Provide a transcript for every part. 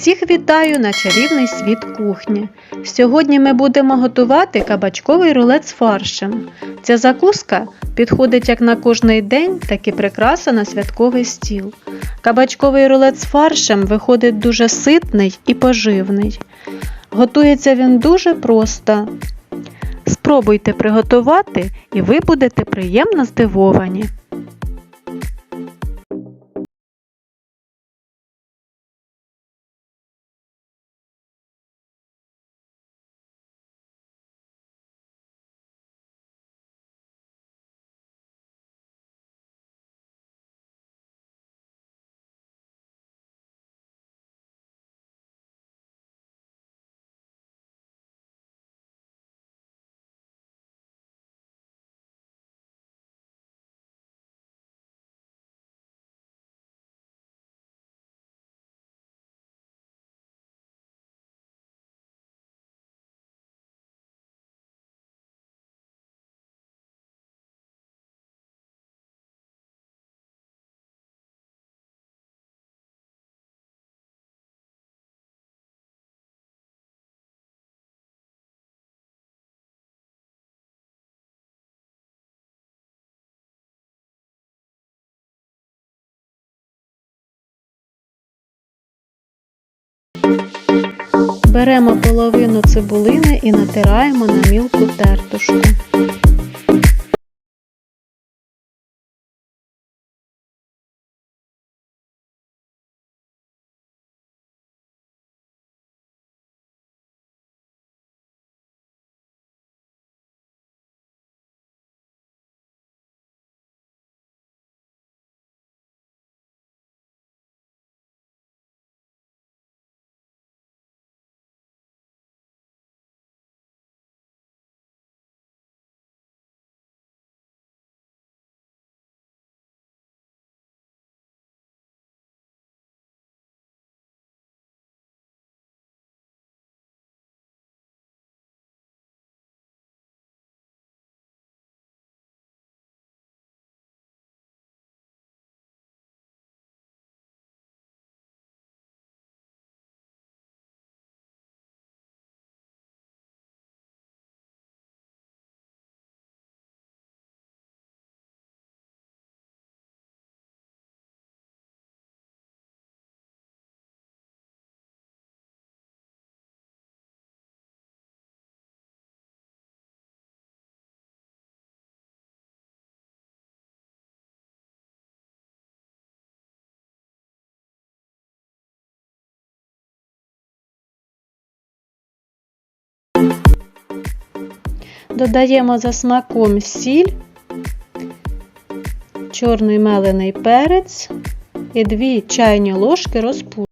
Всіх вітаю на чарівний світ кухні. Сьогодні ми будемо готувати кабачковий рулет з фаршем. Ця закуска підходить як на кожний день, так і прикраса на святковий стіл. Кабачковий рулет з фаршем виходить дуже ситний і поживний. Готується він дуже просто. Спробуйте приготувати, і ви будете приємно здивовані. Беремо половину цибулини і натираємо на мілку тертушку. Додаємо за смаком сіль, чорний мелений перець і 2 чайні ложки розпушення.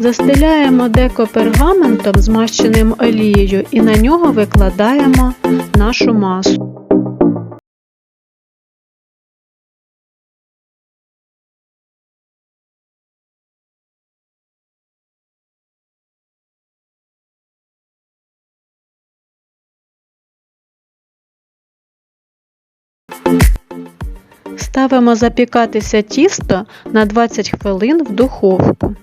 Застеляємо деко пергаментом, змащеним олією, і на нього викладаємо нашу масу. Ставимо запікатися тісто на 20 хвилин в духовку.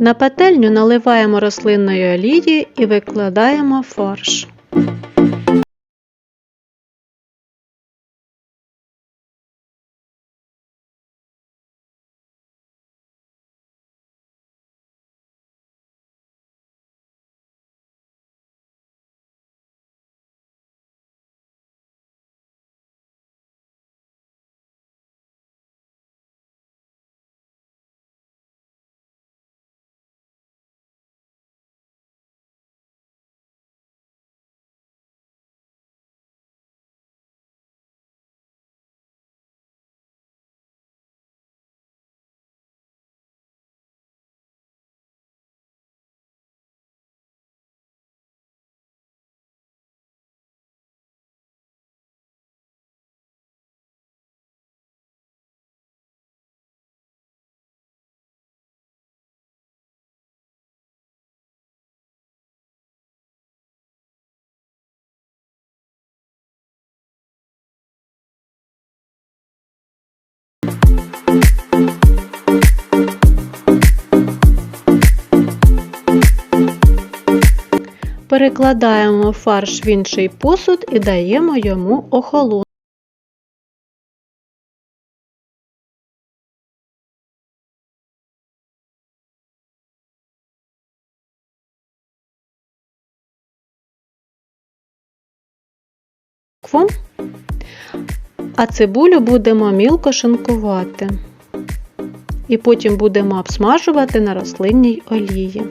На пательню наливаємо рослинної олії і викладаємо фарш. Перекладаємо фарш в інший посуд і даємо йому охолонути. А цибулю будемо мілко шинкувати. І потім будемо обсмажувати на рослинній олії.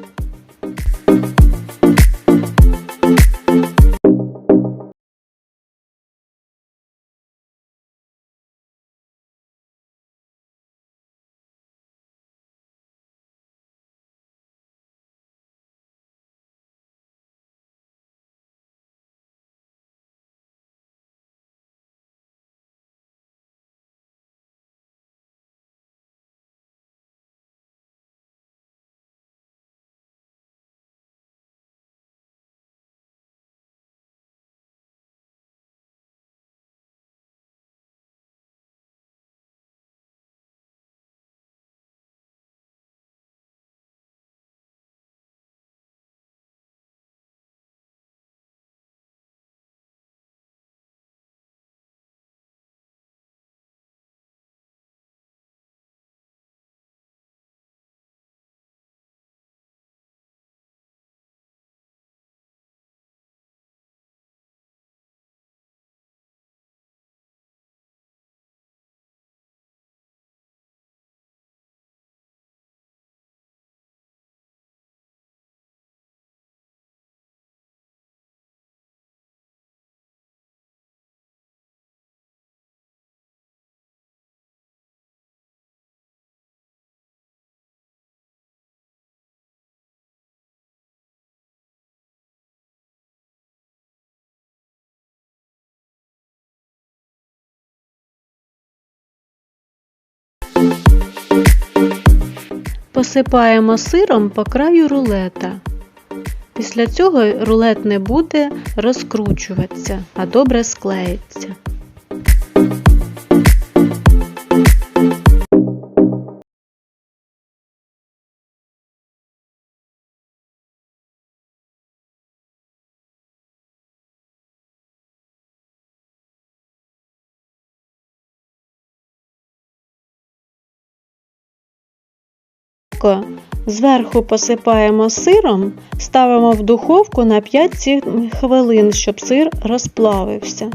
Посипаємо сиром по краю рулета. Після цього рулет не буде розкручуватися, а добре склеїться. Зверху посипаємо сиром, ставимо в духовку на 5 хвилин, щоб сир розплавився.